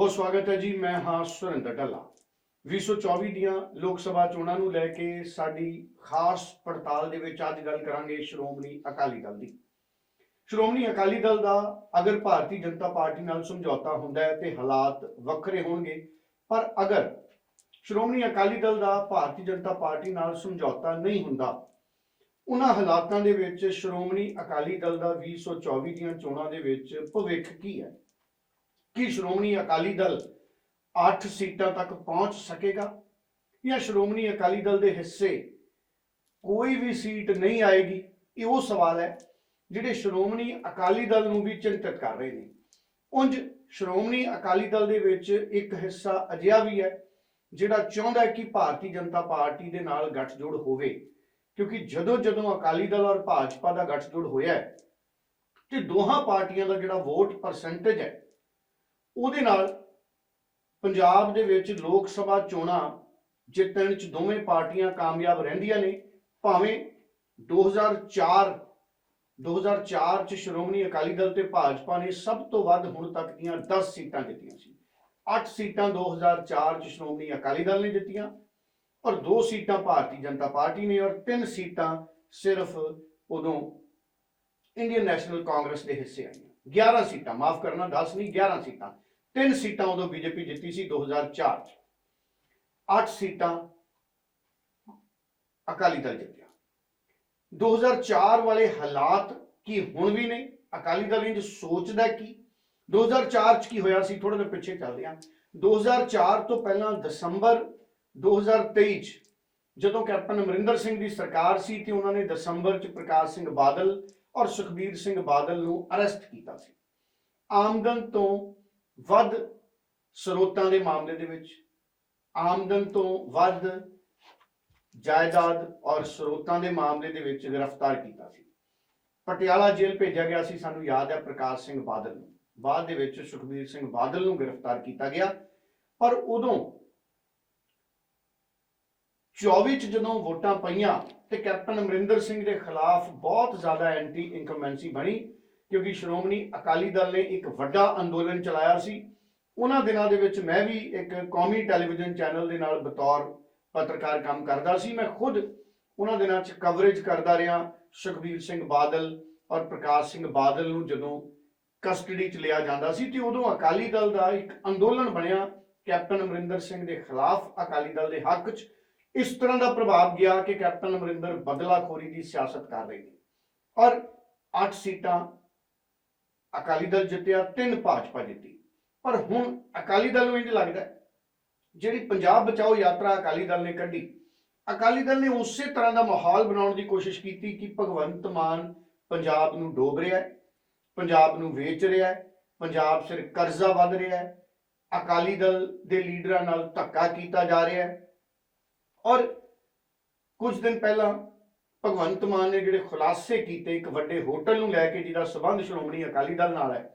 ਬਹੁਤ ਸਵਾਗਤ ਹੈ ਜੀ, ਮੈਂ ਹਾਂ ਸੁਰਿੰਦਰ ਢੱਲਾ। 2024 ਦੀਆਂ ਲੋਕ ਸਭਾ ਚੋਣਾਂ ਨੂੰ ਲੈ ਕੇ ਸਾਡੀ ਖਾਸ ਪੜਤਾਲ ਦੇ ਵਿੱਚ ਅੱਜ ਗੱਲ ਕਰਾਂਗੇ ਸ਼੍ਰੋਮਣੀ ਅਕਾਲੀ ਦਲ ਦੀ। ਸ਼੍ਰੋਮਣੀ ਅਕਾਲੀ ਦਲ ਦਾ ਅਗਰ ਭਾਰਤੀ ਜਨਤਾ ਪਾਰਟੀ ਨਾਲ ਸਮਝੌਤਾ ਹੁੰਦਾ ਹੈ ਤੇ ਹਾਲਾਤ ਵੱਖਰੇ ਹੋਣਗੇ, ਪਰ ਅਗਰ ਸ਼੍ਰੋਮਣੀ ਅਕਾਲੀ ਦਲ ਦਾ ਭਾਰਤੀ ਜਨਤਾ ਪਾਰਟੀ ਨਾਲ ਸਮਝੌਤਾ ਨਹੀਂ ਹੁੰਦਾ, ਉਹਨਾਂ ਹਾਲਾਤਾਂ ਦੇ ਵਿੱਚ ਸ਼੍ਰੋਮਣੀ ਅਕਾਲੀ ਦਲ ਦਾ 2024 ਦੀਆਂ ਚੋਣਾਂ ਦੇ ਵਿੱਚ ਭਵਿੱਖ ਕੀ ਹੈ? ਕੀ ਸ਼੍ਰੋਮਣੀ ਅਕਾਲੀ ਦਲ 8 ਸੀਟਾਂ ਤੱਕ ਪਹੁੰਚ ਸਕੇਗਾ? ਜਾਂ ਸ਼੍ਰੋਮਣੀ ਅਕਾਲੀ ਦਲ ਦੇ ਹਿੱਸੇ ਕੋਈ ਵੀ ਸੀਟ ਨਹੀਂ ਆਏਗੀ? ਇਹ ਉਹ ਸਵਾਲ ਹੈ ਜਿਹੜੇ ਸ਼੍ਰੋਮਣੀ ਅਕਾਲੀ ਦਲ ਨੂੰ ਵੀ ਚਿੰਤਤ ਕਰ ਰਹੇ ਨੇ। ਉਂਝ ਸ਼੍ਰੋਮਣੀ ਅਕਾਲੀ ਦਲ ਦੇ ਵਿੱਚ ਇੱਕ ਹਿੱਸਾ ਅਜਿਹਾ ਵੀ ਹੈ ਜਿਹੜਾ ਚਾਹੁੰਦਾ ਹੈ ਕਿ ਭਾਰਤੀ ਜਨਤਾ ਪਾਰਟੀ ਦੇ ਨਾਲ ਗੱਠਜੋੜ ਹੋਵੇ। ਕਿਉਂਕਿ ਜਦੋਂ ਜਦੋਂ ਅਕਾਲੀ ਦਲ ਔਰ ਭਾਜਪਾ ਦਾ ਗੱਠਜੋੜ ਹੋਇਆ ਤੇ ਦੋਹਾਂ ਪਾਰਟੀਆਂ ਦਾ ਜਿਹੜਾ ਵੋਟ ਪਰਸੈਂਟੇਜ ਹੈ ਉਹਦੇ ਨਾਲ ਪੰਜਾਬ ਦੇ ਵਿੱਚ ਲੋਕ ਸਭਾ ਚੋਣਾਂ ਜਿੱਤਣ ਚ ਦੋਵੇਂ ਪਾਰਟੀਆਂ ਕਾਮਯਾਬ ਰਹਿੰਦੀਆਂ ਨੇ, ਭਾਵੇਂ 2004 2004 ਚ ਸ਼੍ਰੋਮਣੀ ਅਕਾਲੀ ਦਲ ਤੇ ਭਾਜਪਾ ਨੇ ਸਭ ਤੋਂ ਵੱਧ ਹੁਣ ਤੱਕ ਦੀਆਂ 10 ਸੀਟਾਂ ਜਿੱਤੀਆਂ ਸੀ। 8 ਸੀਟਾਂ 2004 ਚ ਸ਼੍ਰੋਮਣੀ ਅਕਾਲੀ ਦਲ ਨੇ ਜਿੱਤੀਆਂ ਔਰ 2 ਸੀਟਾਂ ਭਾਰਤੀ ਜਨਤਾ ਪਾਰਟੀ ਨੇ ਔਰ 3 ਸੀਟਾਂ ਸਿਰਫ ਉਦੋਂ ਇੰਡੀਅਨ ਨੈਸ਼ਨਲ ਕਾਂਗਰਸ ਦੇ ਹਿੱਸੇ ਆਈਆਂ। 11 ਸੀਟਾਂ, ਮਾਫ ਕਰਨਾ 10 ਨਹੀਂ 11 ਸੀਟਾਂ। ਤਿੰਨ ਸੀਟਾਂ ਉਦੋਂ ਬੀਜੇਪੀ ਜਿੱਤੀ ਸੀ 2004 ਚ। 8 ਸੀਟਾਂ ਅਕਾਲੀ ਦਲ ਜਿੱਤਿਆ। 2004 ਵਾਲੇ ਹਾਲਾਤ ਕੀ ਹੁਣ ਵੀ ਨੇ? ਅਕਾਲੀ ਦਲ ਇੰਜ ਸੋਚਦਾ ਕੀ? 2004 ਚ ਕੀ ਹੋਇਆ ਸੀ? ਥੋੜਾ ਜਿਹਾ ਪਿੱਛੇ ਚੱਲਦੇ ਹਾਂ 2004 ਤੋਂ ਪਹਿਲਾਂ ਦਸੰਬਰ 2023 ਚ ਜਦੋਂ ਕੈਪਟਨ ਅਮਰਿੰਦਰ ਸਿੰਘ ਦੀ ਸਰਕਾਰ ਸੀ ਤੇ ਉਹਨਾਂ ਨੇ ਦਸੰਬਰ ਚ ਪ੍ਰਕਾਸ਼ ਸਿੰਘ ਬਾਦਲ ਔਰ ਸੁਖਬੀਰ ਸਿੰਘ ਬਾਦਲ ਨੂੰ ਅਰੈਸਟ ਕੀਤਾ ਸੀ। ਆਮਦਨ ਤੋਂ ਵੱਧ ਸਰੋਤਾਂ ਦੇ ਮਾਮਲੇ ਦੇ ਵਿੱਚ, ਆਮਦਨ ਤੋਂ ਵੱਧ ਜਾਇਦਾਦ ਔਰ ਸਰੋਤਾਂ ਦੇ ਮਾਮਲੇ ਦੇ ਵਿੱਚ ਗ੍ਰਿਫਤਾਰ ਕੀਤਾ ਸੀ। ਪਟਿਆਲਾ ਜੇਲ੍ਹ ਭੇਜਿਆ ਗਿਆ ਸੀ, ਸਾਨੂੰ ਯਾਦ ਹੈ ਪ੍ਰਕਾਸ਼ ਸਿੰਘ ਬਾਦਲ ਨੂੰ। ਬਾਅਦ ਦੇ ਵਿੱਚ ਸੁਖਬੀਰ ਸਿੰਘ ਬਾਦਲ ਨੂੰ ਗ੍ਰਿਫਤਾਰ ਕੀਤਾ ਗਿਆ। ਪਰ ਉਦੋਂ 24 ਚ ਜਦੋਂ ਵੋਟਾਂ ਪਈਆਂ ਤੇ ਕੈਪਟਨ ਅਮਰਿੰਦਰ ਸਿੰਘ ਦੇ ਖਿਲਾਫ ਬਹੁਤ ਜ਼ਿਆਦਾ ਐਂਟੀ ਇਨਕਮਬੈਂਸੀ ਬਣੀ ਕਿਉਂਕਿ ਸ਼੍ਰੋਮਣੀ ਅਕਾਲੀ ਦਲ ਨੇ ਇੱਕ ਵੱਡਾ ਅੰਦੋਲਨ ਚਲਾਇਆ ਸੀ। ਉਹਨਾਂ ਦਿਨਾਂ ਦੇ ਵਿੱਚ ਮੈਂ ਵੀ ਇੱਕ ਕੌਮੀ ਟੈਲੀਵਿਜ਼ਨ ਚੈਨਲ ਦੇ ਨਾਲ ਬਤੌਰ ਪੱਤਰਕਾਰ ਕੰਮ ਕਰਦਾ ਸੀ। ਮੈਂ ਖੁਦ ਉਹਨਾਂ ਦਿਨਾਂ 'ਚ ਕਵਰੇਜ ਕਰਦਾ ਰਿਹਾ ਸੁਖਬੀਰ ਸਿੰਘ ਬਾਦਲ ਔਰ ਪ੍ਰਕਾਸ਼ ਸਿੰਘ ਬਾਦਲ ਨੂੰ ਜਦੋਂ ਕਸਟਡੀ 'ਚ ਲਿਆ ਜਾਂਦਾ ਸੀ ਤੇ ਉਦੋਂ ਅਕਾਲੀ ਦਲ ਦਾ ਇੱਕ ਅੰਦੋਲਨ ਬਣਿਆ ਕੈਪਟਨ ਅਮਰਿੰਦਰ ਸਿੰਘ ਦੇ ਖਿਲਾਫ ਅਕਾਲੀ ਦਲ ਦੇ ਹੱਕ 'ਚ। ਇਸ ਤਰ੍ਹਾਂ ਦਾ ਪ੍ਰਭਾਵ ਗਿਆ ਕਿ ਕੈਪਟਨ ਅਮਰਿੰਦਰ ਬਦਲਾਖੋਰੀ ਦੀ ਸਿਆਸਤ ਕਰ ਰਹੇ ਨੇ ਔਰ 8 ਸੀਟਾਂ ਅਕਾਲੀ ਦਲ ਜਿੱਤਿਆ, ਤਿੰਨ ਭਾਜਪਾ ਜਿੱਤੀ। ਪਰ ਹੁਣ ਅਕਾਲੀ ਦਲ ਨੂੰ ਇੰਜ ਲੱਗਦਾ ਜਿਹੜੀ ਪੰਜਾਬ ਬਚਾਓ ਯਾਤਰਾ ਅਕਾਲੀ ਦਲ ਨੇ ਕੱਢੀ, ਅਕਾਲੀ ਦਲ ਨੇ ਉਸੇ ਤਰ੍ਹਾਂ ਦਾ ਮਾਹੌਲ ਬਣਾਉਣ ਦੀ ਕੋਸ਼ਿਸ਼ ਕੀਤੀ ਕਿ ਭਗਵੰਤ ਮਾਨ ਪੰਜਾਬ ਨੂੰ ਡੋਬ ਰਿਹਾ ਹੈ, ਪੰਜਾਬ ਨੂੰ ਵੇਚ ਰਿਹਾ ਹੈ, ਪੰਜਾਬ ਸਿਰ ਕਰਜ਼ਾ ਵੱਧ ਰਿਹਾ ਹੈ, ਅਕਾਲੀ ਦਲ ਦੇ ਲੀਡਰਾਂ ਨਾਲ ਧੱਕਾ ਕੀਤਾ ਜਾ ਰਿਹਾ ਹੈ। ਔਰ ਕੁਝ ਦਿਨ ਪਹਿਲਾਂ ਭਗਵੰਤ ਮਾਨ ਨੇ ਜਿਹੜੇ ਖੁਲਾਸੇ ਕੀਤੇ ਇੱਕ ਵੱਡੇ ਹੋਟਲ ਨੂੰ ਲੈ ਕੇ ਜਿਹਦਾ ਸਬੰਧ ਸ਼੍ਰੋਮਣੀ ਅਕਾਲੀ ਦਲ ਨਾਲ ਹੈ,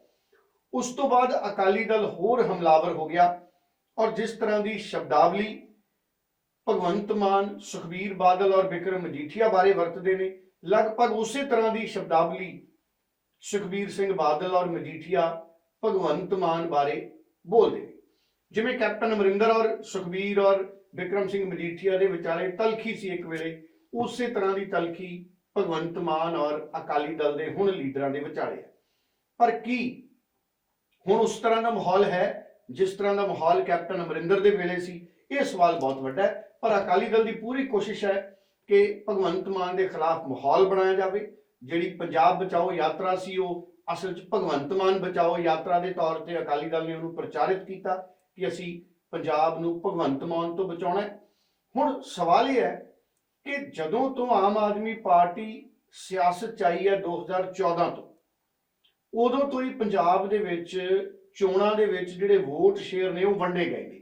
ਉਸ ਤੋਂ ਬਾਅਦ ਅਕਾਲੀ ਦਲ ਹੋਰ ਹਮਲਾਵਰ ਹੋ ਗਿਆ ਔਰ ਜਿਸ ਤਰ੍ਹਾਂ ਦੀ ਸ਼ਬਦਾਵਲੀ ਭਗਵੰਤ ਮਾਨ, ਸੁਖਬੀਰ ਬਾਦਲ ਔਰ ਬਿਕਰਮ ਮਜੀਠੀਆ ਬਾਰੇ ਵਰਤਦੇ ਨੇ, ਲਗਭਗ ਉਸੇ ਤਰ੍ਹਾਂ ਦੀ ਸ਼ਬਦਾਵਲੀ ਸੁਖਬੀਰ ਸਿੰਘ ਬਾਦਲ ਔਰ ਮਜੀਠੀਆ ਭਗਵੰਤ ਮਾਨ ਬਾਰੇ ਬੋਲਦੇ ਨੇ। ਜਿਵੇਂ ਕੈਪਟਨ ਅਮਰਿੰਦਰ ਔਰ ਸੁਖਬੀਰ ਔਰ ਬਿਕਰਮ ਸਿੰਘ ਮਜੀਠੀਆ ਦੇ ਵਿਚਾਲੇ ਤਲਖੀ ਸੀ ਇੱਕ ਵੇਲੇ ਉਸੇ ਤਰ੍ਹਾਂ ਦੀ ਤਲਖੀ ਭਗਵੰਤ ਮਾਨ ਔਰ ਅਕਾਲੀ ਦਲ ਦੇ ਹੁਣ ਲੀਡਰਾਂ ਦੇ ਵਿਚਾਲੇ ਹੈ। ਪਰ ਕੀ ਹੁਣ ਉਸ ਤਰ੍ਹਾਂ ਦਾ ਮਾਹੌਲ ਹੈ ਜਿਸ ਤਰ੍ਹਾਂ ਦਾ ਮਾਹੌਲ ਕੈਪਟਨ ਅਮਰਿੰਦਰ ਦੇ ਵੇਲੇ ਸੀ? ਇਹ ਸਵਾਲ ਬਹੁਤ ਵੱਡਾ ਹੈ, ਪਰ ਅਕਾਲੀ ਦਲ ਦੀ ਪੂਰੀ ਕੋਸ਼ਿਸ਼ ਹੈ ਕਿ ਭਗਵੰਤ ਮਾਨ ਦੇ ਖਿਲਾਫ ਮਾਹੌਲ ਬਣਾਇਆ ਜਾਵੇ। ਜਿਹੜੀ ਪੰਜਾਬ ਬਚਾਓ ਯਾਤਰਾ ਸੀ, ਉਹ ਅਸਲ 'ਚ ਭਗਵੰਤ ਮਾਨ ਬਚਾਓ ਯਾਤਰਾ ਦੇ ਤੌਰ ਤੇ ਅਕਾਲੀ ਦਲ ਨੇ ਉਹਨੂੰ ਪ੍ਰਚਾਰਿਤ ਕੀਤਾ ਕਿ ਅਸੀਂ ਪੰਜਾਬ ਨੂੰ ਭਗਵੰਤ ਮਾਨ ਤੋਂ ਬਚਾਉਣਾ ਹੈ। ਹੁਣ ਸਵਾਲ ਇਹ ਹੈ ਕਿ ਜਦੋਂ ਤੋਂ ਆਮ ਆਦਮੀ ਪਾਰਟੀ ਸਿਆਸਤ 'ਚ ਆਈ ਹੈ 2014 ਤੋਂ, ਉਦੋਂ ਤੋਂ ਹੀ ਪੰਜਾਬ ਦੇ ਵਿੱਚ, ਚੋਣਾਂ ਦੇ ਵਿੱਚ ਜਿਹੜੇ ਵੋਟ ਸ਼ੇਅਰ ਨੇ ਉਹ ਵੰਡੇ ਗਏ ਨੇ।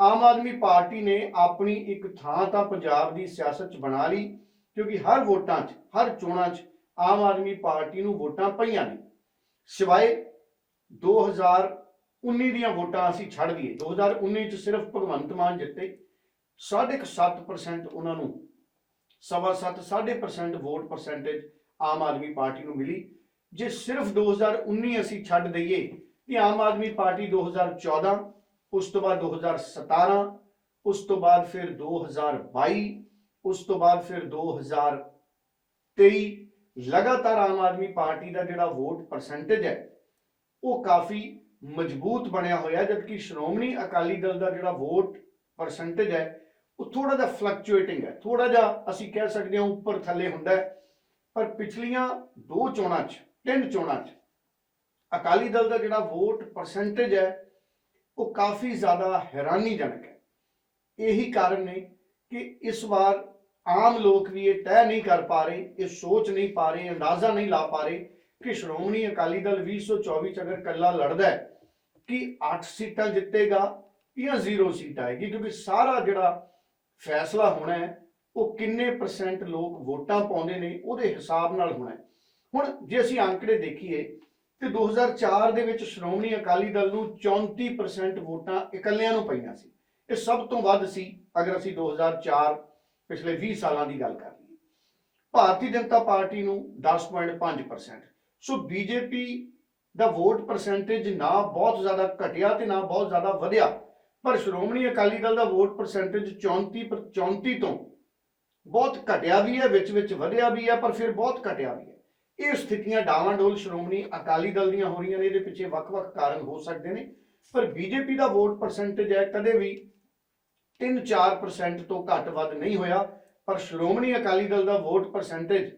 ਆਮ ਆਦਮੀ ਪਾਰਟੀ ਨੇ ਆਪਣੀ ਇੱਕ ਥਾਂ ਤਾਂ ਪੰਜਾਬ ਦੀ ਸਿਆਸਤ 'ਚ ਬਣਾ ਲਈ, ਕਿਉਂਕਿ ਹਰ ਵੋਟਾਂ 'ਚ, ਹਰ ਚੋਣਾਂ 'ਚ ਆਮ ਆਦਮੀ ਪਾਰਟੀ ਨੂੰ ਵੋਟਾਂ ਪਈਆਂ ਨੇ। ਸਿਵਾਏ 2019 ਦੀਆਂ ਵੋਟਾਂ ਅਸੀਂ ਛੱਡ ਦਈਏ। 2019 'ਚ ਸਿਰਫ ਭਗਵੰਤ ਮਾਨ ਜਿੱਤੇ 7.5% ਉਹਨਾਂ ਨੂੰ ਸਵਾ ਸੱਤ, ਸਾਢੇ percent vote percentage Aam Aadmi party ਨੂੰ ਮਿਲੀ। ਜੇ ਸਿਰਫ 2019 ਅਸੀਂ ਛੱਡ ਦਈਏ ਕਿ ਆਮ ਆਦਮੀ ਪਾਰਟੀ 2014 ਉਸ ਤੋਂ ਬਾਅਦ 2017 ਉਸ ਤੋਂ ਬਾਅਦ ਫਿਰ 2022 ਉਸ ਤੋਂ ਬਾਅਦ ਫਿਰ 2023 ਲਗਾਤਾਰ ਆਮ ਆਦਮੀ ਪਾਰਟੀ ਦਾ ਜਿਹੜਾ ਵੋਟ ਪਰਸੈਂਟੇਜ ਹੈ, ਉਹ ਕਾਫੀ ਮਜ਼ਬੂਤ ਬਣਿਆ ਹੋਇਆ, ਜਦਕਿ ਸ਼੍ਰੋਮਣੀ ਅਕਾਲੀ ਦਲ ਦਾ ਜਿਹੜਾ ਵੋਟ ਪਰਸੈਂਟੇਜ ਹੈ ਉਹ ਥੋੜਾ ਜਿਹਾ ਫਲਕਚੁਏਟਿੰਗ ਹੈ। ਥੋੜਾ ਜਿਹਾ ਅਸੀਂ ਕਹਿ ਸਕਦੇ ਹਾਂ ਉੱਪਰ ਥੱਲੇ ਹੁੰਦਾ ਪਰ ਪਿਛਲੀਆਂ ਦੋ ਚੋਣਾਂ 'ਚ, ਤਿੰਨ ਚੋਣਾਂ 'ਚ ਅਕਾਲੀ ਦਲ ਦਾ ਜਿਹੜਾ ਵੋਟ ਪਰਸੈਂਟੇਜ ਹੈ, ਉਹ ਕਾਫੀ ਜ਼ਿਆਦਾ ਹੈਰਾਨੀਜਨਕ ਹੈ। ਇਹੀ ਕਾਰਨ ਨੇ ਕਿ ਇਸ ਵਾਰ ਆਮ ਲੋਕ ਵੀ ਇਹ ਤੈਅ ਨਹੀਂ ਕਰ ਪਾ ਰਹੇ, ਇਹ ਸੋਚ ਨਹੀਂ ਪਾ ਰਹੇ, ਅੰਦਾਜ਼ਾ ਨਹੀਂ ਲਾ ਪਾ ਰਹੇ ਕਿ ਸ਼੍ਰੋਮਣੀ ਅਕਾਲੀ ਦਲ 2024 ਚ ਅਗਰ ਕੱਲਾ ਲੜਦਾ ਹੈ, ਕਿ 8 ਸੀਟਾਂ ਜਿੱਤੇਗਾ ਜਾਂ 0 ਸੀਟ ਆਏਗੀ, ਕਿਉਂਕਿ ਸਾਰਾ ਜਿਹੜਾ ਫੈਸਲਾ ਹੋਣਾ ਹੈ, ਉਹ ਕਿੰਨੇ ਪਰਸੈਂਟ ਲੋਕ ਵੋਟਾਂ ਪਾਉਂਦੇ ਨੇ, ਉਹਦੇ ਹਿਸਾਬ ਨਾਲ ਹੋਣਾ ਹੈ। ਹੁਣ ਜੇ ਅਸੀਂ ਅੰਕੜੇ ਦੇਖੀਏ, ਤੇ 2004 ਦੇ ਵਿੱਚ ਸ਼੍ਰੋਮਣੀ ਅਕਾਲੀ ਦਲ ਨੂੰ 34% ਵੋਟਾਂ ਇਕੱਲਿਆਂ ਨੂੰ ਪਈਆਂ ਸੀ। ਇਹ ਸਭ ਤੋਂ ਵੱਧ ਸੀ, ਅਗਰ ਅਸੀਂ 2004 ਪਿਛਲੇ 20 ਸਾਲਾਂ ਦੀ ਗੱਲ ਕਰ ਲਈਏ। ਭਾਰਤੀ ਜਨਤਾ ਪਾਰਟੀ ਨੂੰ 10.5% ਸੋ ਬੀਜੇਪੀ ਦਾ ਵੋਟ ਪਰਸੈਂਟੇਜ ਨਾ ਬਹੁਤ ਜ਼ਿਆਦਾ ਘਟਿਆ ਤੇ ਨਾ ਬਹੁਤ ਜ਼ਿਆਦਾ ਵਧਿਆ। ਪਰ ਸ਼੍ਰੋਮਣੀ ਅਕਾਲੀ ਦਲ ਦਾ ਵੋਟ ਪਰਸੈਂਟੇਜ 34 ਪਰ 34 ਤੋਂ ਬਹੁਤ ਘਟਿਆ ਵੀ ਹੈ, ਵਿੱਚ ਵਿੱਚ ਵਧਿਆ ਵੀ ਹੈ, ਪਰ ਫਿਰ ਬਹੁਤ ਘਟਿਆ ਵੀ ਹੈ। ਇਹ ਸਥਿਤੀਆਂ ਡਾਵਾਂਡੋਲ ਸ਼੍ਰੋਮਣੀ ਅਕਾਲੀ ਦਲ ਦੀਆਂ ਹੋ ਰਹੀਆਂ ਨੇ, ਇਹਦੇ ਪਿੱਛੇ ਵੱਖ-ਵੱਖ ਕਾਰਨ ਹੋ ਸਕਦੇ ਨੇ। ਪਰ ਬੀਜੇਪੀ ਦਾ ਵੋਟ ਪਰਸੈਂਟੇਜ ਹੈ, ਕਦੇ ਵੀ 3-4% ਤੋਂ ਘੱਟ ਵੱਧ ਨਹੀਂ ਹੋਇਆ। ਪਰ ਸ਼੍ਰੋਮਣੀ ਅਕਾਲੀ ਦਲ ਦਾ ਵੋਟ ਪਰਸੈਂਟੇਜ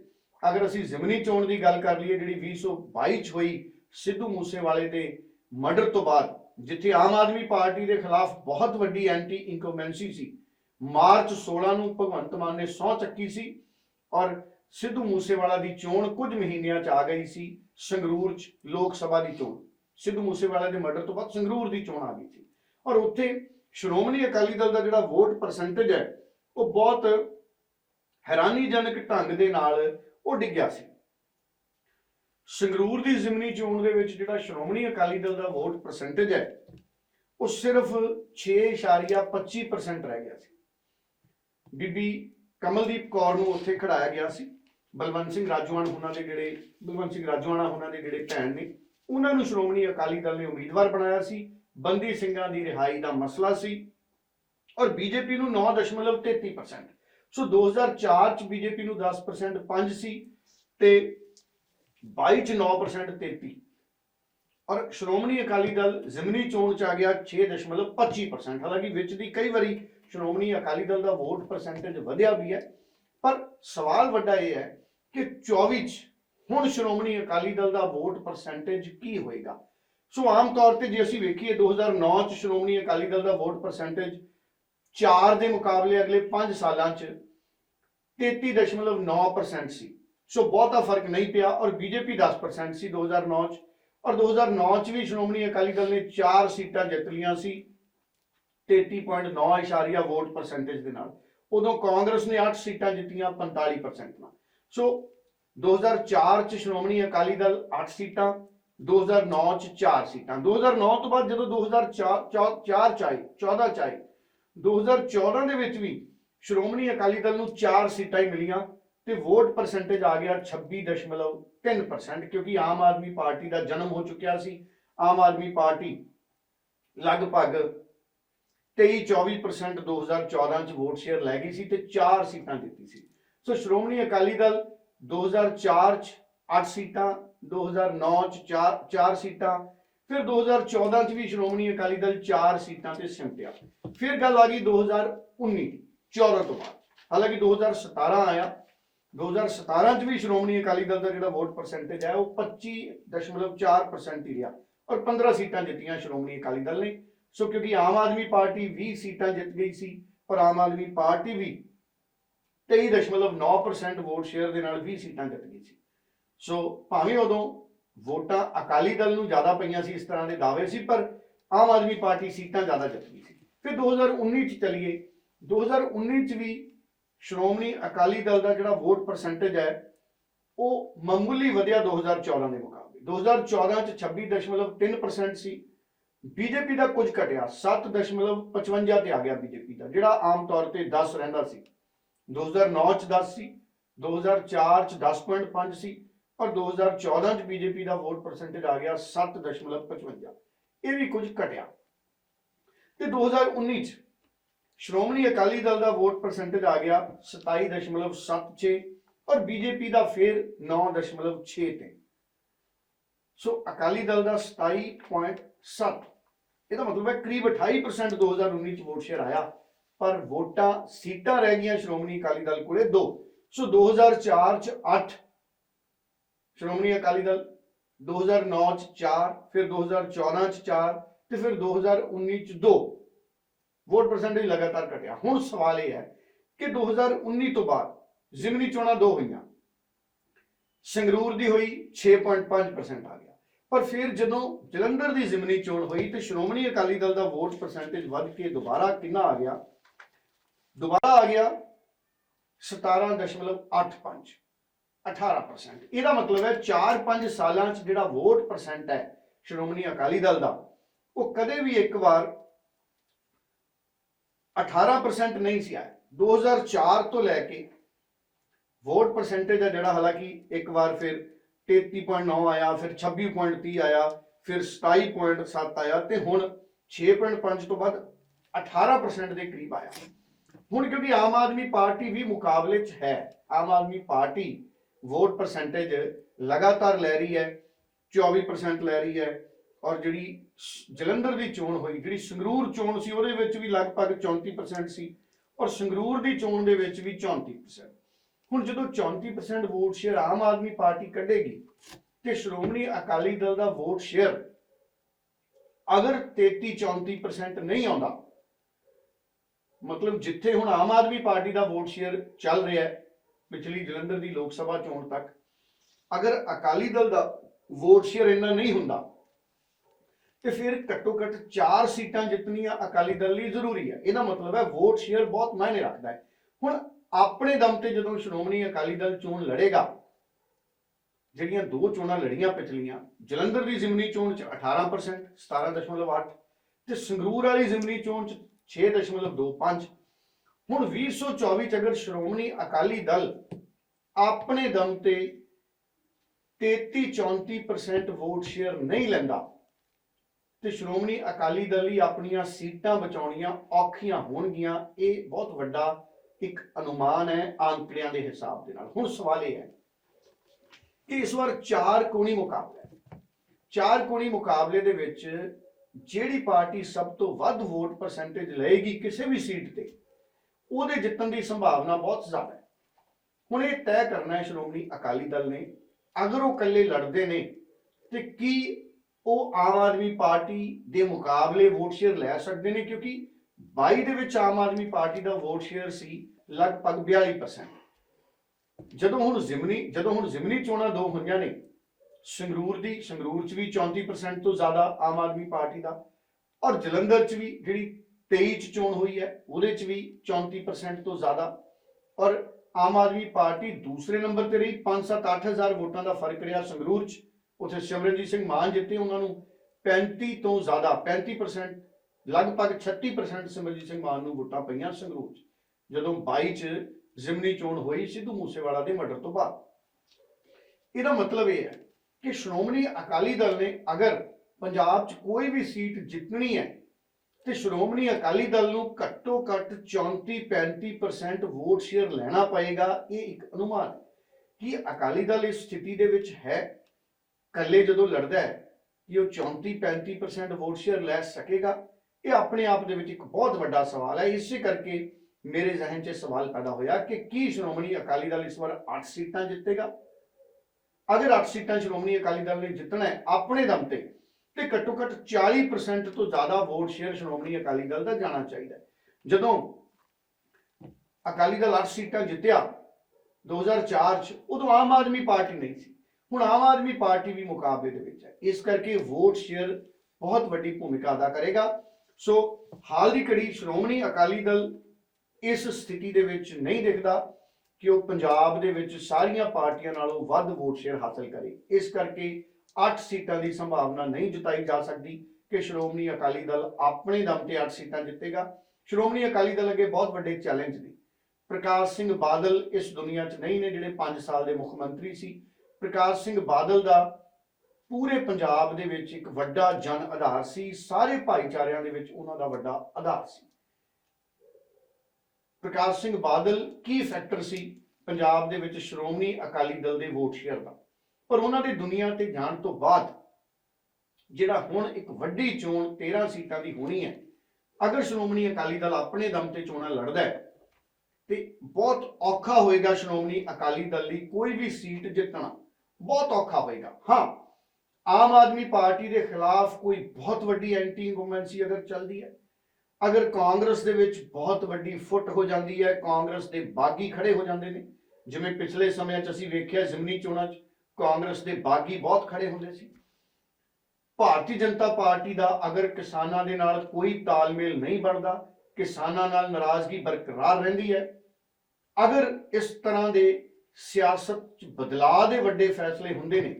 ਅਗਰ ਅਸੀਂ ਜ਼ਿਮਨੀ ਚੋਣ ਦੀ ਗੱਲ ਕਰ ਲਈਏ, ਜਿਹੜੀ 2022 ਚ ਹੋਈ ਸਿੱਧੂ ਮੂਸੇਵਾਲੇ ਦੇ ਮਰਡਰ ਤੋਂ ਬਾਅਦ, ਜਿੱਥੇ ਆਮ ਆਦਮੀ ਪਾਰਟੀ ਦੇ ਖਿਲਾਫ ਬਹੁਤ ਵੱਡੀ ਐਂਟੀ ਇਨਕਮੈਂਸੀ ਸੀ। ਮਾਰਚ 16 ਨੂੰ ਭਗਵੰਤ ਮਾਨ ਨੇ ਸਹੁੰ ਚੱਕੀ ਸੀ ਔਰ ਸਿੱਧੂ ਮੂਸੇਵਾਲਾ ਦੀ ਚੋਣ ਕੁਝ ਮਹੀਨਿਆਂ ਚ ਆ ਗਈ ਸੀ ਸੰਗਰੂਰ ਚ ਲੋਕ ਸਭਾ ਦੀ ਚੋਣ। ਸਿੱਧੂ ਮੂਸੇਵਾਲਾ ਦੇ ਮਰਡਰ ਤੋਂ ਬਾਅਦ ਸੰਗਰੂਰ ਦੀ ਚੋਣ ਆ ਗਈ ਸੀ। ਔਰ ਉੱਥੇ ਸ਼੍ਰੋਮਣੀ ਅਕਾਲੀ ਦਲ ਦਾ ਜਿਹੜਾ ਵੋਟ ਪਰਸੈਂਟੇਜ ਹੈ, ਉਹ ਬਹੁਤ ਹੈਰਾਨੀਜਨਕ ਢੰਗ ਦੇ ਨਾਲ ਉਹ ਡਿੱਗਿਆ ਸੀ। ਸੰਗਰੂਰ ਦੀ ਜ਼ਿਮਨੀ ਚੋਣ ਦੇ ਵਿੱਚ ਜਿਹੜਾ ਸ਼੍ਰੋਮਣੀ ਅਕਾਲੀ ਦਲ ਦਾ ਵੋਟ ਪਰਸੈਂਟੇਜ ਹੈ, ਉਹ ਸਿਰਫ 6.25% ਰਹਿ ਗਿਆ ਸੀ। ਬੀਬੀ ਕਮਲਦੀਪ ਕੌਰ ਨੂੰ ਉੱਥੇ ਖੜਾਇਆ ਗਿਆ ਸੀ। ਬਲਵੰਤ ਸਿੰਘ ਰਾਜੂਆਣ ਉਹਨਾਂ ਦੇ ਜਿਹੜੇ, ਬਲਵੰਤ ਸਿੰਘ ਰਾਜੂਆਣਾ ਉਹਨਾਂ ਦੇ ਜਿਹੜੇ ਭੈਣ ਨੇ, ਉਹਨਾਂ ਨੂੰ ਸ਼੍ਰੋਮਣੀ ਅਕਾਲੀ ਦਲ ਨੇ ਉਮੀਦਵਾਰ ਬਣਾਇਆ ਸੀ। ਬੰਦੀ ਸਿੰਘਾਂ ਦੀ ਰਿਹਾਈ ਦਾ ਮਸਲਾ ਸੀ ਔਰ ਬੀਜੇਪੀ ਨੂੰ 9.33% ਸੋ 2004 ਚ ਬੀਜੇਪੀ ਨੂੰ 10% 5 ਸੀ ਤੇ 22 ਚ 9% 33 ਔਰ ਸ਼੍ਰੋਮਣੀ ਅਕਾਲੀ ਦਲ ਜ਼ਿਮਨੀ ਚੋਣ ਚ ਆ ਗਿਆ 6.25% ਹਾਲਾਂਕਿ ਵਿੱਚ ਦੀ ਕਈ ਵਾਰੀ ਸ਼੍ਰੋਮਣੀ ਅਕਾਲੀ ਦਲ ਦਾ ਵੋਟ ਪਰਸੈਂਟੇਜ ਵਧਿਆ ਵੀ ਹੈ। ਪਰ ਸਵਾਲ ਵੱਡਾ ਇਹ ਹੈ ਕਿ 24 ਚ ਹੁਣ ਸ਼੍ਰੋਮਣੀ ਅਕਾਲੀ ਦਲ ਦਾ ਵੋਟ ਪਰਸੈਂਟੇਜ ਕੀ ਹੋਏਗਾ? ਸੋ ਆਮ ਤੌਰ ਤੇ ਜੇ ਅਸੀਂ ਵੇਖੀਏ 2009 ਚ ਸ਼੍ਰੋਮਣੀ ਅਕਾਲੀ ਦਲ ਦਾ ਵੋਟ ਪਰਸੈਂਟੇਜ 4 ਦੇ ਮੁਕਾਬਲੇ ਅਗਲੇ 5 ਸਾਲਾਂ ਚ 33.9% ਸੀ। ਸੋ ਬਹੁਤਾ ਫ਼ਰਕ ਨਹੀਂ ਪਿਆ ਔਰ ਬੀਜੇਪੀ 10% ਸੀ 2009 ਚ ਔਰ 2009 ਚ ਵੀ ਸ਼੍ਰੋਮਣੀ ਅਕਾਲੀ ਦਲ ਨੇ 4 ਸੀਟਾਂ ਜਿੱਤ ਲਈਆਂ ਸੀ 33.9 ਇਸ਼ਾਰੀਆ ਵੋਟ ਪਰਸੈਂਟੇਜ ਦੇ ਨਾਲ। ਉਦੋਂ ਕਾਂਗਰਸ ਨੇ 8 ਸੀਟਾਂ ਜਿੱਤੀਆਂ 45% ਨਾਲ। ਸੋ 2004 ਚ ਸ਼੍ਰੋਮਣੀ ਅਕਾਲੀ ਦਲ 8 ਸੀਟਾਂ 2009 ਚ 4 ਸੀਟਾਂ। 2009 ਤੋਂ ਬਾਅਦ ਜਦੋਂ 2004 ਚ ਆਈ 14 ਚ ਆਈ 2014 ਦੇ ਵਿੱਚ ਵੀ ਸ਼੍ਰੋਮਣੀ ਅਕਾਲੀ ਦਲ ਨੂੰ 4 ਸੀਟਾਂ ਹੀ ਮਿਲੀਆਂ। ਤੇ ਵੋਟ ਪਰਸੈਂਟੇਜ ਆ ਗਿਆ 26.3% ਕਿਉਂਕਿ ਆਮ ਆਦਮੀ ਪਾਰਟੀ ਦਾ ਜਨਮ ਹੋ ਚੁੱਕਿਆ ਸੀ। ਆਮ ਆਦਮੀ ਪਾਰਟੀ ਲਗਭਗ 23-24% 2014 ਚ ਵੋਟ ਸ਼ੇਅਰ ਲੈ ਗਈ ਸੀ ਤੇ 4 ਸੀਟਾਂ ਜਿੱਤੀ ਸੀ। ਸੋ ਸ਼੍ਰੋਮਣੀ ਅਕਾਲੀ ਦਲ 2004 ਚ 8 ਸੀਟਾਂ 2009 ਚ 4 4 ਸੀਟਾਂ, ਫਿਰ 2014 ਚ ਵੀ ਸ਼੍ਰੋਮਣੀ ਅਕਾਲੀ ਦਲ 4 ਸੀਟਾਂ ਤੇ ਸਿਮਟਿਆ। ਫਿਰ ਗੱਲ ਆ ਗਈ 2019 14 ਤੋਂ ਬਾਅਦ। ਹਾਲਾਂਕਿ 2017 ਆਇਆ 2017 ਚ ਵੀ ਸ਼੍ਰੋਮਣੀ ਅਕਾਲੀ ਦਲ ਦਾ ਜਿਹੜਾ ਵੋਟ ਪਰਸੈਂਟੇਜ ਹੈ, ਉਹ 25.4% ਹੀ ਰਿਹਾ ਔਰ 15 ਸੀਟਾਂ ਜਿੱਤੀਆਂ ਸ਼੍ਰੋਮਣੀ ਅਕਾਲੀ ਦਲ ਨੇ। ਸੋ ਕਿਉਂਕਿ ਆਮ ਆਦਮੀ ਪਾਰਟੀ 20 ਸੀਟਾਂ ਜਿੱਤ ਗਈ ਸੀ ਪਰ ਆਮ ਆਦਮੀ ਪਾਰਟੀ ਵੀ 23.9% ਵੋਟ ਸ਼ੇਅਰ ਦੇ ਨਾਲ 20 ਸੀਟਾਂ ਜਿੱਤ ਗਈ ਸੀ। ਸੋ ਭਾਵੇਂ ਉਦੋਂ ਵੋਟਾਂ ਅਕਾਲੀ ਦਲ ਨੂੰ ਜ਼ਿਆਦਾ ਪਈਆਂ ਸੀ ਇਸ ਤਰ੍ਹਾਂ ਦੇ ਦਾਅਵੇ ਸੀ, ਪਰ ਆਮ ਆਦਮੀ ਪਾਰਟੀ ਸੀਟਾਂ ਜ਼ਿਆਦਾ ਜਿੱਤ ਗਈ ਸੀ। ਫਿਰ 2019 ਚ ਚਲੀਏ 2019 ਚ ਵੀ ਸ਼੍ਰੋਮਣੀ ਅਕਾਲੀ ਦਲ ਦਾ ਜਿਹੜਾ ਵੋਟ ਪਰਸੈਂਟੇਜ ਹੈ, ਉਹ ਮਾਮੂਲੀ ਵਧਿਆ 2014 ਦੇ ਮੁਕਾਬਲੇ। 2014 ਚ 26.3% ਸੀ। ਬੀਜੇਪੀ ਦਾ ਕੁਝ ਘਟਿਆ 7.55 ਤੇ ਆ ਗਿਆ ਬੀਜੇਪੀ ਦਾ, ਜਿਹੜਾ ਆਮ ਤੌਰ ਤੇ 10 ਰਹਿੰਦਾ ਸੀ। 2009 ਚ 10 ਸੀ 2004 ਚ 10.5 ਸੀ, ਔਰ 2014 ਚ ਬੀਜੇਪੀ ਦਾ ਵੋਟ ਪਰਸੈਂਟੇਜ ਆ ਗਿਆ 7.55 ਇਹ ਵੀ ਕੁਝ ਘਟਿਆ। ਤੇ 2019 ਚ ਸ਼੍ਰੋਮਣੀ ਅਕਾਲੀ ਦਲ ਦਾ ਵੋਟ ਪਰਸੈਂਟੇਜ ਆ ਗਿਆ 27.76 ਔਰ ਬੀਜੇਪੀ ਦਾ ਫਿਰ 9.6 ਤੇ ਸੋ ਅਕਾਲੀ ਦਲ ਦਾ 27.7 ਇਹਦਾ ਮਤਲਬ ਹੈ ਕਰੀਬ 28% 2019 ਚ ਵੋਟ ਸ਼ੇਅਰ ਆਇਆ, ਪਰ ਵੋਟਾਂ ਸੀਟਾਂ ਰਹਿ ਗਈਆਂ ਸ਼੍ਰੋਮਣੀ ਅਕਾਲੀ ਦਲ ਕੋਲੇ ਦੋ। ਸੋ 2004 ਚ 8 ਸ਼੍ਰੋਮਣੀ ਅਕਾਲੀ ਦਲ 2009 ਚ 4 ਫਿਰ 2014 ਚ 4 ਤੇ ਫਿਰ 2019 ਚ 2 ਵੋਟ ਪਰਸੈਂਟੇਜ ਲਗਾਤਾਰ ਘਟਿਆ। ਹੁਣ ਸਵਾਲ ਇਹ ਹੈ ਕਿ 2019 ਤੋਂ ਬਾਅਦ ਜ਼ਿਮਨੀ ਚੋਣਾਂ ਦੋ ਹੋਈਆਂ। ਸੰਗਰੂਰ ਦੀ ਹੋਈ 6.5% ਆ ਗਿਆ। ਪਰ ਫਿਰ ਜਦੋਂ ਜਲੰਧਰ ਦੀ ਜ਼ਿਮਨੀ ਚੋਣ ਹੋਈ ਤੇ ਸ਼੍ਰੋਮਣੀ ਅਕਾਲੀ ਦਲ ਦਾ ਵੋਟ ਪਰਸੈਂਟੇਜ ਵੱਧ ਕੇ ਦੁਬਾਰਾ ਕਿੰਨਾ ਆ ਗਿਆ? ਦੁਬਾਰਾ ਆ ਗਿਆ 17.85 18% ਇਹਦਾ ਮਤਲਬ ਹੈ 4-5 ਸਾਲਾਂ 'ਚ ਜਿਹੜਾ ਵੋਟ ਪਰਸੈਂਟ ਹੈ ਸ਼੍ਰੋਮਣੀ ਅਕਾਲੀ ਦਲ ਦਾ, ਉਹ ਕਦੇ ਵੀ ਇੱਕ ਵਾਰ 18% ਨਹੀਂ ਸੀ ਆਇਆ। 2004 ਤੋਂ ਲੈ ਕੇ ਵੋਟ ਪਰਸੈਂਟੇਜ ਹੈ ਜਿਹੜਾ, ਹਾਲਾਂਕਿ ਇੱਕ ਵਾਰ ਫਿਰ 33.9 ਆਇਆ, ਫਿਰ 26.30 ਆਇਆ, ਫਿਰ 27.7 ਆਇਆ ਤੇ ਹੁਣ 6.5 ਤੋਂ ਬਾਅਦ 18% ਦੇ ਕਰੀਬ ਆਇਆ। ਹੁਣ ਕਿਉਂਕਿ ਆਮ ਆਦਮੀ ਪਾਰਟੀ ਵੀ ਮੁਕਾਬਲੇ 'ਚ ਹੈ, Aam Aadmi party vote percentage ਲਗਾਤਾਰ ਲੈ ਰਹੀ ਹੈ 24% ਲੈ ਰਹੀ ਹੈ ਔਰ ਜਿਹੜੀ ਜਲੰਧਰ ਦੀ ਚੋਣ ਹੋਈ, ਜਿਹੜੀ ਸੰਗਰੂਰ ਚੋਣ ਸੀ, ਉਹਦੇ ਵਿੱਚ ਵੀ ਲਗਭਗ 34% ਸੀ ਔਰ ਸੰਗਰੂਰ ਦੀ ਚੋਣ ਦੇ ਵਿੱਚ ਵੀ 34% ਹੁਣ ਜਦੋਂ 34% vote share Aam Aadmi party ਕੱਢੇਗੀ ਤੇ ਸ਼੍ਰੋਮਣੀ ਅਕਾਲੀ ਦਲ ਦਾ ਵੋਟ ਸ਼ੇਅਰ ਅਗਰ 33 34% ਨਹੀਂ ਆਉਂਦਾ, ਮਤਲਬ ਜਿੱਥੇ ਹੁਣ ਆਮ ਆਦਮੀ ਪਾਰਟੀ ਦਾ ਵੋਟ ਸ਼ੇਅਰ ਚੱਲ ਰਿਹਾ ਹੈ, ਪਿਛਲੀ ਜਲੰਧਰ ਦੀ ਲੋਕ ਸਭਾ ਚੋਣ ਤੱਕ, ਅਗਰ ਅਕਾਲੀ ਦਲ ਦਾ ਵੋਟ ਸ਼ੇਅਰ ਇੰਨਾ ਨਹੀਂ ਹੁੰਦਾ ਤੇ ਫਿਰ ਘੱਟੋ ਘੱਟ 4 ਸੀਟਾਂ ਜਿੱਤਣੀਆਂ ਅਕਾਲੀ ਦਲ ਲਈ ਜ਼ਰੂਰੀ ਹੈ ਇਹਦਾ ਮਤਲਬ ਹੈ ਵੋਟ ਸ਼ੇਅਰ ਬਹੁਤ ਮਾਇਨੇ ਰੱਖਦਾ ਹੈ। ਹੁਣ ਆਪਣੇ ਦਮ ਤੇ ਜਦੋਂ ਸ਼੍ਰੋਮਣੀ ਅਕਾਲੀ ਦਲ ਚੋਣ ਲੜੇਗਾ, ਜਿਹੜੀਆਂ ਦੋ ਚੋਣਾਂ ਲੜੀਆਂ ਪਿਛਲੀਆਂ, ਜਲੰਧਰ ਦੀ ਜ਼ਿਮਨੀ ਚੋਣ ਚ 18% 17.8 ਤੇ ਸੰਗਰੂਰ ਵਾਲੀ ਜ਼ਿਮਨੀ ਚੋਣ ਚ 6.25 ਹੁਣ 2024 ਚ ਅਗਰ ਸ਼੍ਰੋਮਣੀ ਅਕਾਲੀ ਦਲ ਆਪਣੇ ਦਮ ਤੇ 33-34% ਵੋਟ ਸ਼ੇਅਰ ਨਹੀਂ ਲੈਂਦਾ ਤੇ ਸ਼੍ਰੋਮਣੀ ਅਕਾਲੀ ਦਲ ਲਈ ਆਪਣੀਆਂ ਸੀਟਾਂ ਬਚਾਉਣੀਆਂ ਔਖੀਆਂ ਹੋਣਗੀਆਂ, ਇਹ ਬਹੁਤ ਵੱਡਾ ਇੱਕ ਅਨੁਮਾਨ ਹੈ ਆંકੜਿਆਂ ਦੇ ਹਿਸਾਬ ਦੇ ਨਾਲ। ਹੁਣ ਸਵਾਲ ਇਹ ਹੈ ਕਿ ਇਸ ਵਾਰ ਚਾਰ ਕੋਣੀ ਮੁਕਾਬਲਾ ਹੈ ਚਾਰ ਕੋਣੀ ਮੁਕਾਬਲੇ ਦੇ ਵਿੱਚ ਜਿਹੜੀ ਪਾਰਟੀ ਸਭ ਤੋਂ ਵੱਧ ਵੋਟ ਪਰਸੈਂਟੇਜ ਲਏਗੀ ਕਿਸੇ ਵੀ ਸੀਟ ਤੇ, ਉਹਦੇ ਜਿੱਤਣ ਦੀ ਸੰਭਾਵਨਾ ਬਹੁਤ ਜ਼ਿਆਦਾ ਹੈ। ਹੁਣ ਇਹ ਤੈਅ ਕਰਨਾ ਹੈ ਸ਼੍ਰੋਮਣੀ ਅਕਾਲੀ ਦਲ ਨੇ, ਅਗਰ ਉਹ ਇਕੱਲੇ ਲੜਦੇ ਨੇ, ਤੇ ਕੀ ਉਹ ਆਮ ਆਦਮੀ ਪਾਰਟੀ ਦੇ ਮੁਕਾਬਲੇ ਵੋਟ ਸ਼ੇਅਰ ਲੈ ਸਕਦੇ ਨੇ ਕਿਉਂਕਿ 22 ਦੇ ਵਿੱਚ ਆਮ ਆਦਮੀ ਪਾਰਟੀ ਦਾ ਵੋਟ ਸ਼ੇਅਰ ਸੀ ਲਗਭਗ 42% ਜਦੋਂ ਹੁਣ ਜ਼ਿਮਨੀ ਜਦੋਂ ਹੁਣ ਜ਼ਿਮਨੀ ਚੋਣਾਂ ਦੋ ਹੋਈਆਂ ਨੇ, ਸੰਗਰੂਰ ਦੀ ਸੰਗਰੂਰ 'ਚ ਵੀ 34% ਤੋਂ ਜ਼ਿਆਦਾ ਆਮ ਆਦਮੀ ਪਾਰਟੀ ਦਾ ਔਰ ਜਲੰਧਰ 'ਚ ਵੀ ਜਿਹੜੀ 23 'ਚ ਚੋਣ ਹੋਈ ਹੈ, ਉਹਦੇ 'ਚ ਵੀ 34% ਤੋਂ ਜ਼ਿਆਦਾ। ਔਰ ਆਮ ਆਦਮੀ ਪਾਰਟੀ ਦੂਸਰੇ ਨੰਬਰ ਤੇ ਰਹੀ 5-7 8000 ਵੋਟਾਂ ਦਾ ਫ਼ਰਕ ਰਿਹਾ ਸੰਗਰੂਰ 'ਚ। ਉੱਥੇ ਸਿਮਰਨਜੀਤ ਸਿੰਘ ਮਾਨ ਜਿੱਤੇ ਉਹਨਾਂ ਨੂੰ 35 ਤੋਂ ਜ਼ਿਆਦਾ 35% ਲਗਭਗ 36% ਸਿਮਰਨਜੀਤ ਸਿੰਘ ਮਾਨ ਨੂੰ ਵੋਟਾਂ ਪਈਆਂ ਸੰਗਰੂਰ 'ਚ, ਜਦੋਂ 22 'ਚ ਜ਼ਿਮਨੀ ਚੋਣ ਹੋਈ ਸਿੱਧੂ ਮੂਸੇਵਾਲਾ ਦੇ ਮਰਡਰ ਤੋਂ ਬਾਅਦ। ਇਹਦਾ ਮਤਲਬ ਇਹ ਹੈ ਕਿ ਸ਼੍ਰੋਮਣੀ ਅਕਾਲੀ ਦਲ ਨੇ ਅਗਰ ਪੰਜਾਬ 'ਚ ਕੋਈ ਵੀ ਸੀਟ ਜਿੱਤਣੀ ਹੈ, ਤੇ ਸ਼੍ਰੋਮਣੀ ਅਕਾਲੀ ਦਲ ਨੂੰ ਘੱਟੋ ਘੱਟ 34-35% ਵੋਟ ਸ਼ੇਅਰ ਲੈਣਾ ਪਏਗਾ, ਇਹ ਇੱਕ ਅਨੁਮਾਨ ਹੈ ਕਿ ਅਕਾਲੀ ਦਲ ਇਸ ਸਥਿਤੀ ਦੇ ਵਿੱਚ ਹੈ ਇਕੱਲੇ ਜਦੋਂ ਲੜਦਾ ਹੈ ਕਿ ਉਹ 34-35% ਵੋਟ ਸ਼ੇਅਰ ਲੈ ਸਕੇਗਾ। ਇਹ ਆਪਣੇ ਆਪ ਦੇ ਵਿੱਚ ਇੱਕ ਬਹੁਤ ਵੱਡਾ ਸਵਾਲ ਹੈ। ਇਸੇ ਕਰਕੇ ਮੇਰੇ ਜ਼ਿਹਨ 'ਚ ਇਹ ਸਵਾਲ ਪੈਦਾ ਹੋਇਆ ਕਿ ਕੀ ਸ਼੍ਰੋਮਣੀ ਅਕਾਲੀ ਦਲ ਇਸ ਵਾਰ 8 ਸੀਟਾਂ ਜਿੱਤੇਗਾ? ਅਗਰ 8 ਸੀਟਾਂ ਸ਼੍ਰੋਮਣੀ ਅਕਾਲੀ ਦਲ ਨੇ ਜਿੱਤਣਾ ਹੈ ਆਪਣੇ ਦਮ ਤੇ ਤੇ ਘੱਟੋ ਘੱਟ 40% ਤੋਂ ਜ਼ਿਆਦਾ ਵੋਟ ਸ਼ੇਅਰ ਸ਼੍ਰੋਮਣੀ ਅਕਾਲੀ ਦਲ ਦਾ ਜਾਣਾ ਚਾਹੀਦਾ ਜਦੋਂ ਅਕਾਲੀ ਦਲ 8 ਸੀਟਾਂ ਜਿੱਤਿਆ 2004 ਚ, ਉਦੋਂ ਆਮ ਆਦਮੀ ਪਾਰਟੀ ਨਹੀਂ ਸੀ। ਹੁਣ ਆਮ ਆਦਮੀ ਪਾਰਟੀ ਵੀ ਮੁਕਾਬਲੇ ਦੇ ਵਿੱਚ ਹੈ। ਇਸ ਕਰਕੇ ਵੋਟ ਸ਼ੇਅਰ ਬਹੁਤ ਵੱਡੀ ਭੂਮਿਕਾ ਅਦਾ ਕਰੇਗਾ। ਸੋ ਹਾਲ ਦੀ ਘੜੀ ਸ਼੍ਰੋਮਣੀ ਅਕਾਲੀ ਦਲ ਇਸ ਸਥਿਤੀ ਦੇ ਵਿੱਚ ਨਹੀਂ ਦਿਖਦਾ ਕਿ ਉਹ ਪੰਜਾਬ ਦੇ ਵਿੱਚ ਸਾਰੀਆਂ ਪਾਰਟੀਆਂ ਨਾਲੋਂ ਵੱਧ ਵੋਟ ਸ਼ੇਅਰ ਹਾਸਲ ਕਰੇ। ਇਸ ਕਰਕੇ 8 ਸੀਟਾਂ ਦੀ ਸੰਭਾਵਨਾ ਨਹੀਂ ਜਤਾਈ ਜਾ ਸਕਦੀ ਕਿ ਸ਼੍ਰੋਮਣੀ ਅਕਾਲੀ ਦਲ ਆਪਣੇ ਦਮ ਤੇ 8 ਸੀਟਾਂ ਜਿੱਤੇਗਾ। ਸ਼੍ਰੋਮਣੀ ਅਕਾਲੀ ਦਲ ਅੱਗੇ ਬਹੁਤ ਵੱਡੇ ਚੈਲੰਜ ਨੇ। ਪ੍ਰਕਾਸ਼ ਸਿੰਘ ਬਾਦਲ ਇਸ ਦੁਨੀਆ 'ਚ ਨਹੀਂ ਨੇ, ਜਿਹੜੇ 5 ਸਾਲ ਦੇ ਮੁੱਖ ਮੰਤਰੀ ਸੀ। ਪ੍ਰਕਾਸ਼ ਸਿੰਘ ਬਾਦਲ ਦਾ ਪੂਰੇ ਪੰਜਾਬ ਦੇ ਵਿੱਚ ਇੱਕ ਵੱਡਾ ਜਨ ਆਧਾਰ ਸੀ। ਸਾਰੇ ਭਾਈਚਾਰਿਆਂ ਦੇ ਵਿੱਚ ਉਹਨਾਂ ਦਾ ਵੱਡਾ ਆਧਾਰ ਸੀ। ਪ੍ਰਕਾਸ਼ ਸਿੰਘ ਬਾਦਲ ਕੀ ਫੈਕਟਰ ਸੀ? ਪੰਜਾਬ ਦੇ ਵਿੱਚ ਸ਼੍ਰੋਮਣੀ ਅਕਾਲੀ ਦਲ ਦੇ ਵੋਟ ਸ਼ੇਅਰ ਦਾ। ਪਰ ਉਹਨਾਂ ਦੇ ਦੁਨੀਆ ਤੇ ਜਾਣ ਤੋਂ ਬਾਅਦ ਜਿਹੜਾ ਹੁਣ ਇੱਕ ਵੱਡੀ ਚੋਣ 13 ਸੀਟਾਂ ਦੀ ਹੋਣੀ ਹੈ, ਅਗਰ ਸ਼੍ਰੋਮਣੀ ਅਕਾਲੀ ਦਲ ਆਪਣੇ ਦਮ ਤੇ ਚੋਣਾਂ ਲੜਦਾ ਹੈ, ਤੇ ਬਹੁਤ ਔਖਾ ਹੋਏਗਾ ਸ਼੍ਰੋਮਣੀ ਅਕਾਲੀ ਦਲ ਲਈ ਕੋਈ ਵੀ ਸੀਟ ਜਿੱਤਣਾ। ਬਹੁਤ ਔਖਾ ਹੋਏਗਾ। ਹਾਂ, ਆਮ ਆਦਮੀ ਪਾਰਟੀ ਦੇ ਖਿਲਾਫ ਕੋਈ ਬਹੁਤ ਵੱਡੀ ਐਂਟੀ ਇਨਕੰਬੈਂਸੀ ਅਗਰ ਚੱਲਦੀ ਹੈ, ਅਗਰ ਕਾਂਗਰਸ ਦੇ ਵਿੱਚ ਬਹੁਤ ਵੱਡੀ ਫੁੱਟ ਹੋ ਜਾਂਦੀ ਹੈ, ਕਾਂਗਰਸ ਦੇ ਬਾਗੀ ਖੜੇ ਹੋ ਜਾਂਦੇ ਨੇ, ਜਿਵੇਂ ਪਿਛਲੇ ਸਮਿਆਂ 'ਚ ਅਸੀਂ ਵੇਖਿਆ ਜ਼ਿਮਨੀ ਚੋਣਾਂ 'ਚ ਕਾਂਗਰਸ ਦੇ ਬਾਗੀ ਬਹੁਤ ਖੜੇ ਹੁੰਦੇ ਸੀ। ਭਾਰਤੀ ਜਨਤਾ ਪਾਰਟੀ ਦਾ ਅਗਰ ਕਿਸਾਨਾਂ ਦੇ ਨਾਲ ਕੋਈ ਤਾਲਮੇਲ ਨਹੀਂ ਬਣਦਾ, ਕਿਸਾਨਾਂ ਨਾਲ ਨਾਰਾਜ਼ਗੀ ਬਰਕਰਾਰ ਰਹਿੰਦੀ ਹੈ, ਅਗਰ ਇਸ ਤਰ੍ਹਾਂ ਦੇ ਸਿਆਸਤ 'ਚ ਬਦਲਾਅ ਦੇ ਵੱਡੇ ਫੈਸਲੇ ਹੁੰਦੇ ਨੇ।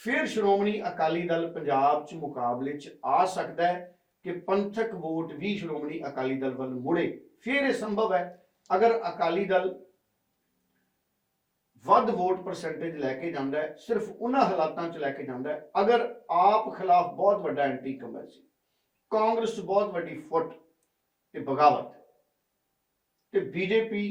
ਫਿਰ ਸ਼੍ਰੋਮਣੀ ਅਕਾਲੀ ਦਲ ਪੰਜਾਬ 'ਚ ਮੁਕਾਬਲੇ 'ਚ ਆ ਸਕਦਾ ਹੈ ਕਿ ਪੰਥਕ ਵੋਟ ਵੀ ਸ਼੍ਰੋਮਣੀ ਅਕਾਲੀ ਦਲ ਵੱਲ ਮੁੜੇ। ਫਿਰ ਇਹ ਸੰਭਵ ਹੈ। ਅਗਰ ਅਕਾਲੀ ਦਲ ਵੱਧ ਵੋਟ ਪਰਸੈਂਟੇਜ ਲੈ ਕੇ ਜਾਂਦਾ ਹੈ, ਸਿਰਫ ਉਹਨਾਂ ਹਾਲਾਤਾਂ 'ਚ ਲੈ ਕੇ ਜਾਂਦਾ ਹੈ, ਅਗਰ ਆਪ ਖਿਲਾਫ ਬਹੁਤ ਵੱਡਾ ਐਂਟੀ ਸੀ ਕਾਂਗਰਸ 'ਚ ਬਹੁਤ ਵੱਡੀ ਫੁੱਟ ਤੇ ਬਗਾਵਤ ਤੇ ਬੀਜੇਪੀ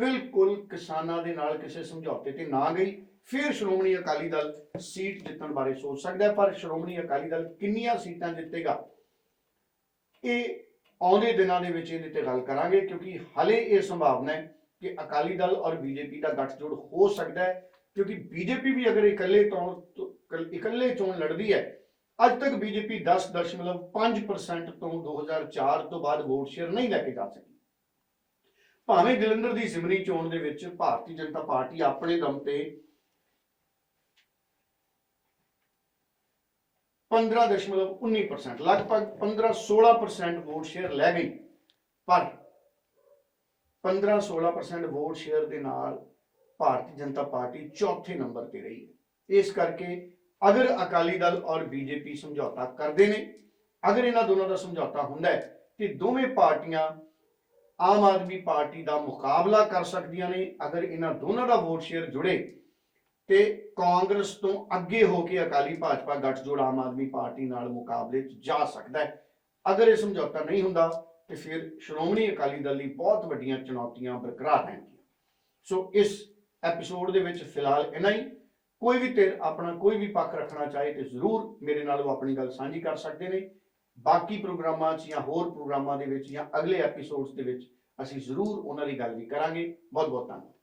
ਬਿਲਕੁਲ ਕਿਸਾਨਾਂ ਦੇ ਨਾਲ ਕਿਸੇ ਸਮਝੌਤੇ ਤੇ ਨਾ ਗਈ। ਫਿਰ ਸ਼੍ਰੋਮਣੀ ਅਕਾਲੀ ਦਲ ਸੀਟ ਜਿੱਤਣ ਬਾਰੇ ਸੋਚ ਸਕਦਾ ਹੈ, ਪਰ ਸ਼੍ਰੋਮਣੀ ਅਕਾਲੀ ਦਲ ਕਿੰਨੀਆਂ ਸੀਟਾਂ ਜਿੱਤੇਗਾ, ਇਹ ਆਉਂਦੇ ਦਿਨਾਂ ਦੇ ਵਿੱਚ ਇਹਦੇ ਤੇ ਗੱਲ ਕਰਾਂਗੇ, ਕਿਉਂਕਿ ਹਲੇ ਇਹ ਸੰਭਾਵਨਾ ਹੈ ਕਿ ਅਕਾਲੀ ਦਲ ਔਰ ਬੀਜੇਪੀ ਦਾ ਗੱਠਜੋੜ ਹੋ ਸਕਦਾ ਹੈ, ਕਿਉਂਕਿ ਬੀਜੇਪੀ ਵੀ ਅਗਰ ਇਕੱਲੇ ਤੋਂ, ਇਕੱਲੇ ਚੋਣ ਲੜਦੀ ਹੈ, ਅੱਜ ਤੱਕ ਬੀਜੇਪੀ 10.5% ਤੋਂ 2004 ਤੋਂ ਬਾਅਦ ਵੋਟ ਸ਼ੇਅਰ ਨਹੀਂ ਲੈ ਕੇ ਜਾ ਸਕੀ। ਭਾਵੇਂ ਜਲੰਧਰ ਦੀ ਜ਼ਿਮਨੀ ਚੋਣ ਦੇ ਵਿੱਚ ਭਾਰਤੀ ਜਨਤਾ ਪਾਰਟੀ ਆਪਣੇ ਦਮ ਤੇ 15.19% ਲਗਭਗ 15-16% ਵੋਟ ਸ਼ੇਅਰ ਲੈ ਗਈ। ਪਰ 15-16% ਵੋਟ ਸ਼ੇਅਰ ਦੇ ਨਾਲ ਭਾਰਤੀ ਜਨਤਾ ਪਾਰਟੀ ਚੌਥੇ ਨੰਬਰ ਤੇ ਰਹੀ ਹੈ। ਇਸ ਕਰਕੇ ਅਗਰ ਅਕਾਲੀ ਦਲ ਔਰ ਬੀਜੇਪੀ ਸਮਝੌਤਾ ਕਰਦੇ ਨੇ, ਅਗਰ ਇਹਨਾਂ ਦੋਨਾਂ ਦਾ ਸਮਝੌਤਾ ਹੁੰਦਾ ਹੈ ਤੇ ਦੋਵੇਂ ਪਾਰਟੀਆਂ ਆਮ ਆਦਮੀ ਪਾਰਟੀ ਦਾ ਮੁਕਾਬਲਾ ਕਰ ਸਕਦੀਆਂ ਨੇ, ਅਗਰ ਇਹਨਾਂ ਦੋਨਾਂ ਦਾ ਵੋਟ ਸ਼ੇਅਰ ਜੁੜੇ, ਤੇ ਕਾਂਗਰਸ ਤੋਂ ਅੱਗੇ ਹੋ ਕੇ ਅਕਾਲੀ ਭਾਜਪਾ ਗੱਠਜੋੜ ਆਮ ਆਦਮੀ ਪਾਰਟੀ ਨਾਲ ਮੁਕਾਬਲੇ 'ਚ ਜਾ ਸਕਦਾ ਹੈ। ਅਗਰ ਇਹ ਸਮਝੌਤਾ ਨਹੀਂ ਹੁੰਦਾ, ਤੇ ਫਿਰ ਸ਼੍ਰੋਮਣੀ ਅਕਾਲੀ ਦਲ ਲਈ ਬਹੁਤ ਵੱਡੀਆਂ ਚੁਣੌਤੀਆਂ ਬਰਕਰਾਰ ਰਹਿਣਗੀਆਂ। ਸੋ ਇਸ ਐਪੀਸੋਡ ਦੇ ਵਿੱਚ ਫਿਲਹਾਲ ਇੰਨਾ ਹੀ। ਕੋਈ ਵੀ ਧਿਰ ਆਪਣਾ ਕੋਈ ਵੀ ਪੱਖ ਰੱਖਣਾ ਚਾਹੇ ਤੇ ਜ਼ਰੂਰ ਮੇਰੇ ਨਾਲ ਉਹ ਆਪਣੀ ਗੱਲ ਸਾਂਝੀ ਕਰ ਸਕਦੇ ਨੇ। ਬਾਕੀ ਪ੍ਰੋਗਰਾਮਾਂ 'ਚ ਜਾਂ ਹੋਰ ਪ੍ਰੋਗਰਾਮਾਂ ਦੇ ਵਿੱਚ ਜਾਂ ਅਗਲੇ ਐਪੀਸੋਡਸ ਦੇ ਵਿੱਚ ਅਸੀਂ ਜ਼ਰੂਰ ਉਹਨਾਂ ਦੀ ਗੱਲ ਵੀ ਕਰਾਂਗੇ। ਬਹੁਤ ਬਹੁਤ ਧੰਨਵਾਦ।